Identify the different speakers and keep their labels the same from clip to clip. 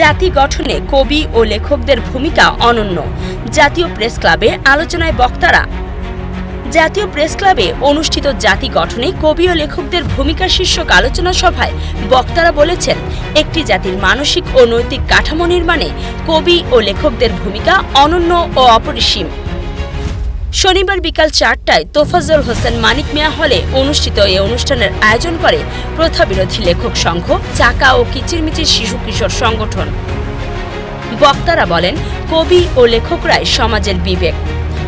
Speaker 1: জাতি গঠনে কবি ও লেখকদের ভূমিকা অনন্য। জাতীয় প্রেস ক্লাবে আলোচনায় বক্তারা, জাতীয় প্রেস ক্লাবে অনুষ্ঠিত জাতি গঠনে কবি ও লেখকদের ভূমিকা শীর্ষক আলোচনা সভায় বক্তারা বলেছেন, একটি জাতির মানসিক ও নৈতিক কাঠামো নির্মাণে কবি ও লেখকদের ভূমিকা অনন্য ও অপরিসীম। শনিবার বিকাল চারটায় তোফাজ্জল হোসেন, মানিক মিয়া হলে অনুষ্ঠিত এই অনুষ্ঠানের আয়োজন করে প্রথা বিরোধী লেখক সংঘ, চাকা ও কিচিরমিচির শিশু কিশোর সংগঠন। বক্তারা বলেন, কবি ও লেখকরাই সমাজের বিবেক।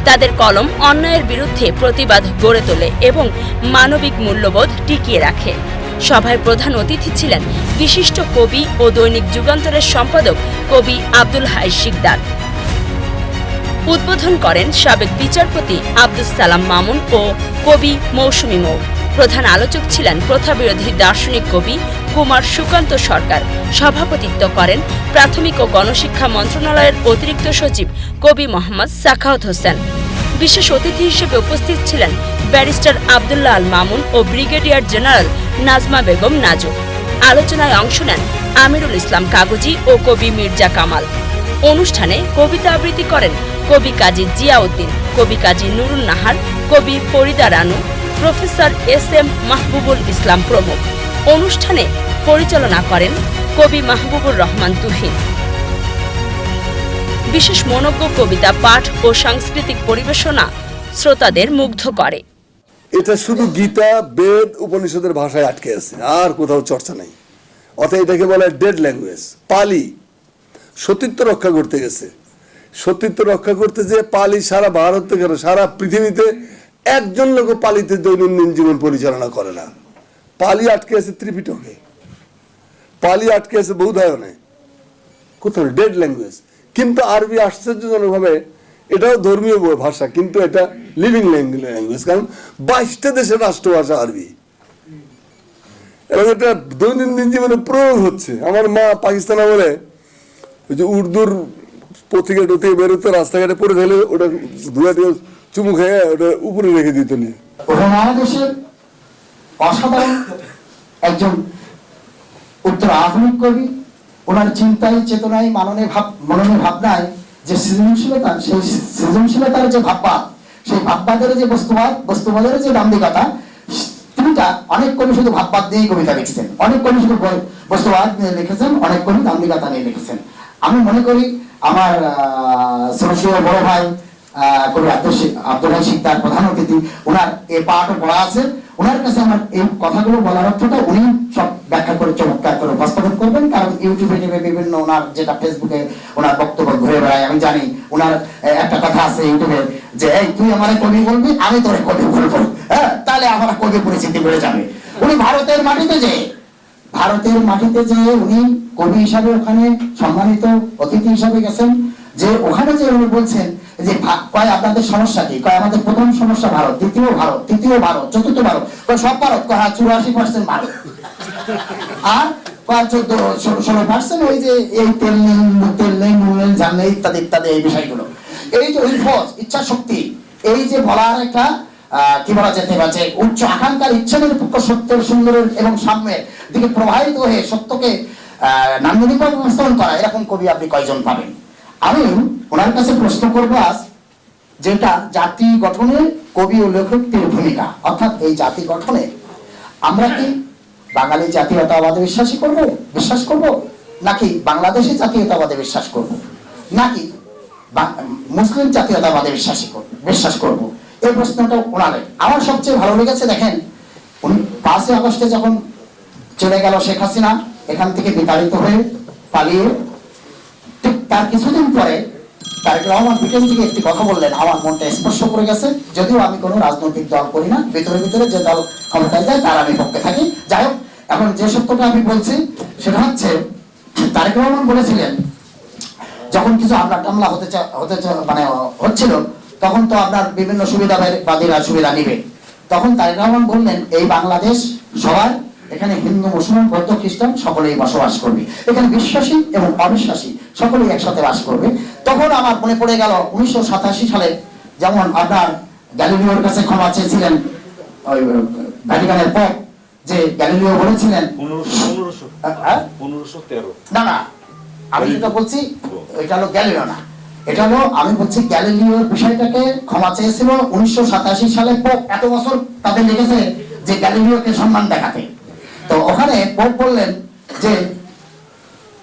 Speaker 1: তাদের কলম অন্যায়ের বিরুদ্ধে প্রতিবাদ গড়ে তোলে এবং মানবিক মূল্যবোধ টিকিয়ে রাখে। সভায় প্রধান অতিথি ছিলেন বিশিষ্ট কবি ও দৈনিক যুগান্তরের সম্পাদক কবি আব্দুল হাই শিকদার। উদ্বোধন করেন সাবেক বিচারপতি আব্দুস সালাম মামুন ও কবি মৌসুমী মৌ। প্রধান আলোচক ছিলেন প্রথাবিরোধী দার্শনিক কবি কুমার সুকান্ত সরকার। সভাপতিত্ব করেন প্রাথমিক ও গণশিক্ষা মন্ত্রণালয়ের অতিরিক্ত সচিব কবি মোহাম্মদ সাখাওয়াত হোসেন। বিশেষ অতিথি হিসেবে উপস্থিত ছিলেন ব্যারিস্টার আবদুল্লাহ আল মামুন ও ব্রিগেডিয়ার জেনারেল নাজমা বেগম নাজু। আলোচনায় অংশ নেন আমিরুল ইসলাম কাগজি ও কবি মির্জা কামাল। অনুষ্ঠানে কবিতা আবৃত্তি করেন কবি কাজী জিয়াউদ্দিন, কবি কাজী নুরুল নাহার, কবি Farida Ranu, professor S M Mahbubul Islam প্রমুখ। অনুষ্ঠানে পরিচালনা করেন কবি মাহবুবুর রহমান তুহিন। বিশেষ মনজ্ঞ কবিতা, পাঠ ও সাংস্কৃতিক পরিবেশনা শ্রোতাদের মুগ্ধ করে।
Speaker 2: এটা শুধু গীতা, বেদ, উপনিষদের ভাষায় আটকে আছে, আর কোথাও চর্চা নেই। অতএব এটাকে বলে ডেড ল্যাঙ্গুয়েজ, পালি। সতীত্ব রক্ষা করতে গেছে। সতীত্ব রক্ষা করতে যে পালি সারা ভারত থেকে সারা পৃথিবীতে একজন লোক পালিতে দৈনন্দিন জীবন পরিচালনা করে না। পালি আটকে আছে ত্রিপিটকে। পালি আটকে আছে বৌধায়নে। কোথাও ডেড ল্যাঙ্গুয়েজ কিন্তু আরবি আশ্চর্যজনকভাবে এটাও ধর্মীয় ভাষা, কিন্তু এটা লিভিং ল্যাঙ্গুয়েজ কারণ বাইশটা দেশের রাষ্ট্রভাষা আরবি। এবং এটা দৈনন্দিন জীবনে প্রয়োগ হচ্ছে। আমার মা পাকিস্তান আমলে ওই যে উর্দুর পত্রিকা টত্রিকা বেরোতো রাস্তাঘাটে পড়ে থাকলে ওটা ধুয়া দিয়ে চুমু খেয়ে ওটা উপরে রেখে দিত
Speaker 3: উপমহাদেশের অসাধারণ একজন উত্তর আধুনিক কবি, ওনার চিন্তায় চেতনায় ভাব ভাবনায় যে সৃজনশীলতা, সেই সৃজনশীলতার যে ভাববাদ, সেই ভাববাদের যে বস্তুবাদ, বস্তুবাদের যে অনেক কবি শুধু ভাববাদ দিয়েই কবিতা লিখছেন। অনেক কবি শুধু বস্তুবাদ নিয়ে লিখেছেন, অনেক কবি দাম্ভিকতা নিয়ে লিখেছেন। আমি মনে করি আমার আহ, বড় ভাই কবি আব্দুল প্রধান অতিথি। ওনার এই পাঠও পড়া আছে। ওনার কাছে আমার এই কথাগুলো বলার অর্থটা উনি সব ব্যাখ্যা করে চমৎকার করে উপস্থাপন করবেন। কারণ ইউটিউবে বিভিন্ন ওনার যেটা ফেসবুকে ওনার বক্তব্য ঘুরে বেড়ায় আমি জানি ওনার একটা কথা আছে ইউটিউবে যে এই তুই আমার কবি বলবি আমি তোরে কবি বলব। হ্যাঁ তাহলে আমার কবি পরিচিতি বেড়ে যাবে। উনি ভারতের মাটিতে যে ভারতের মাটিতে যে উনি কবি হিসাবে ওখানে সম্মানিত অতিথি হিসাবে গেছেন, যে ওখানে যে উনি বলছেন যে কয় আপনাদের সমস্যা কি? কয় আমাদের প্রথম সমস্যা ভারত, দ্বিতীয় ভারত, তৃতীয় ভারত, চতুর্থ ভারত। কয়, সব ভারত। কয় হ্যাঁ চুরাশি পার্সেন্ট ভারত। আর কয়, চোদ্দ, ষোলো পার্সেন্ট ওই যে এই তেল নেই তেল নেই, নুন নেই ঝাল নেই, ইত্যাদি ইত্যাদি, এই বিষয়গুলো। এই যে ইচ্ছা শক্তি এই যে বলার একটা কি বলা যেতে পারে যে উচ্চ আকাঙ্ক্ষার ইচ্ছা নিরপেক্ষ সত্যের, সুন্দরের এবং সাম্যের দিকে প্রবাহিত হয়ে সত্যকে নান্দনিকভাবে উপস্থাপন করা, এরকম কবি আপনি কয়জন পাবেন? আমি ওনার কাছে প্রশ্ন করব আজ যেটা জাতি গঠনে কবি ও লেখকদের ভূমিকা। অর্থাৎ এই জাতি গঠনে আমরা কি বাঙালি জাতীয়তাবাদে বিশ্বাসী করব, বিশ্বাস করব? নাকি বাংলাদেশি জাতীয়তাবাদে বিশ্বাস করব? নাকি মুসলিম জাতীয়তাবাদে বিশ্বাসী করব বিশ্বাস করব? এই প্রশ্নটা ওনারে আমার সবচেয়ে ভালো লেগেছে, দেখেন পাঁচই আগস্টে যখন চলে গেল শেখ হাসিনা, এখান থেকে বিতাড়িত হয়ে পালিয়ে, ঠিক তার কিছুদিন পরে তারেক রহমান ব্রিটেন থেকে একটি কথা বললেন, আমার মনটা স্পর্শ করে গেছে, যদিও আমি কোনো রাজনৈতিক দল করি না, ভিতরে ভিতরে যে দল ক্ষমতায় যায়, তার আমি পক্ষে থাকি। যাই হোক, এখন যে সত্যটা আমি বলছি, সেটা হচ্ছে, তারেক রহমান বলেছিলেন, যখন কিছু হামলা টামলা হতে হতে মানে হচ্ছিল তখন তো আপনার বিভিন্ন সুবিধাবাদীরা সুবিধা নিবে। তখন তারেক রহমান বললেন এই বাংলাদেশ সবার এখানে হিন্দু মুসলমান বৌদ্ধ খ্রিস্টান সকলেই বসবাস করবে। এখানে বিশ্বাসী এবং অবিশ্বাসী সকলেই একসাথে বাস করবে। তখন আমার মনে পড়ে গেল উনিশশো সাতাশি সালে যেমন আপনার গ্যালিলিওর কাছে ক্ষমা চেয়েছিলেন ভ্যাটিকানের পর যে গ্যালিলিও বলেছিলেন
Speaker 4: তেরো।
Speaker 3: না না আমি যেটা বলছি এটা হলো গ্যালিলিও না। এটা আমি বলছি, গ্যালিলিওর বিষয়টাকে ক্ষমা চেয়েছিল উনিশশো সাতাশি সালে পোপ এত বছর তাদের লেগেছে যে গ্যালিলিওকে সম্মান দেখাতে। তো ওখানে পোপ বললেন যে,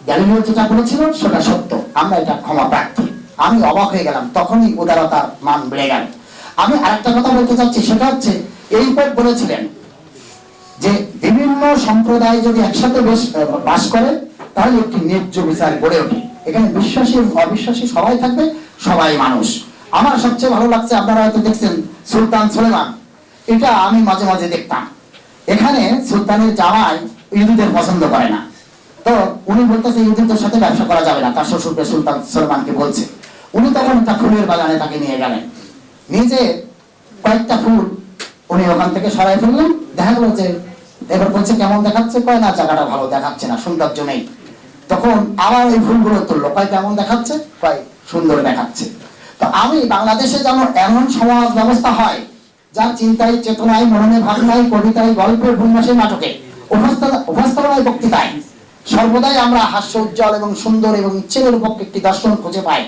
Speaker 3: গ্যালিলিও যেটা বলেছিল সেটা সত্য, আমরা এটা ক্ষমা প্রার্থী। আমি অবাক হয়ে গেলাম, তখনই উদারতার মান বেড়ে গেল। আমি আরেকটা কথা বলতে চাচ্ছি, সেটা হচ্ছে, এই পোপ বলেছিলেন যে, বিভিন্ন সম্প্রদায় যদি একসাথে বাস করে, তাহলে একটি ন্যায্য বিচার গড়ে ওঠে। এখানে বিশ্বাসী, অবিশ্বাসী সবাই থাকবে, সবাই মানুষ। আমার সবচেয়ে ভালো লাগছে, আপনারা হয়তো দেখছেন সুলতান সুলেমান। এটা আমি মাঝে মাঝে দেখতাম। এখানে সুলতানের জামাই ইহুদিদের পছন্দ করে না। তো উনি বলতেছে, ইহুদিদের সাথে ব্যবসা করা যাবে না। তার শ্বশুরকে সুলতান সুলেমানকে বলছে। উনি তখন তার ফুলের বাগানে তাকে নিয়ে গেলেন। নিজে কয়েকটা ফুল উনি ওখান থেকে সরাই ফেললেন। দেখা গেল যে, এবার বলছে, কেমন দেখাচ্ছে? কয়, না, জায়গাটা ভালো দেখাচ্ছে না, সৌন্দর্য নেই। তখন আবার ওই ফুলগুলো তুললো। কয়, কেমন দেখাচ্ছে? কয়, সুন্দর দেখাচ্ছে। তো আমি বাংলাদেশে যেন এমন সমাজ ব্যবস্থা হয়, যার চিন্তায়, চেতনায় মননে ভাবনায়, কবিতায় গল্পে উপন্যাসে নাটকে উপস্থাপনা- উপস্থাপনায় বক্তৃতায় সর্বদাই আমরা হাস্য উজ্জ্বল এবং সুন্দর এবং ইচ্ছে পক্ষে একটি দর্শন খুঁজে পাই।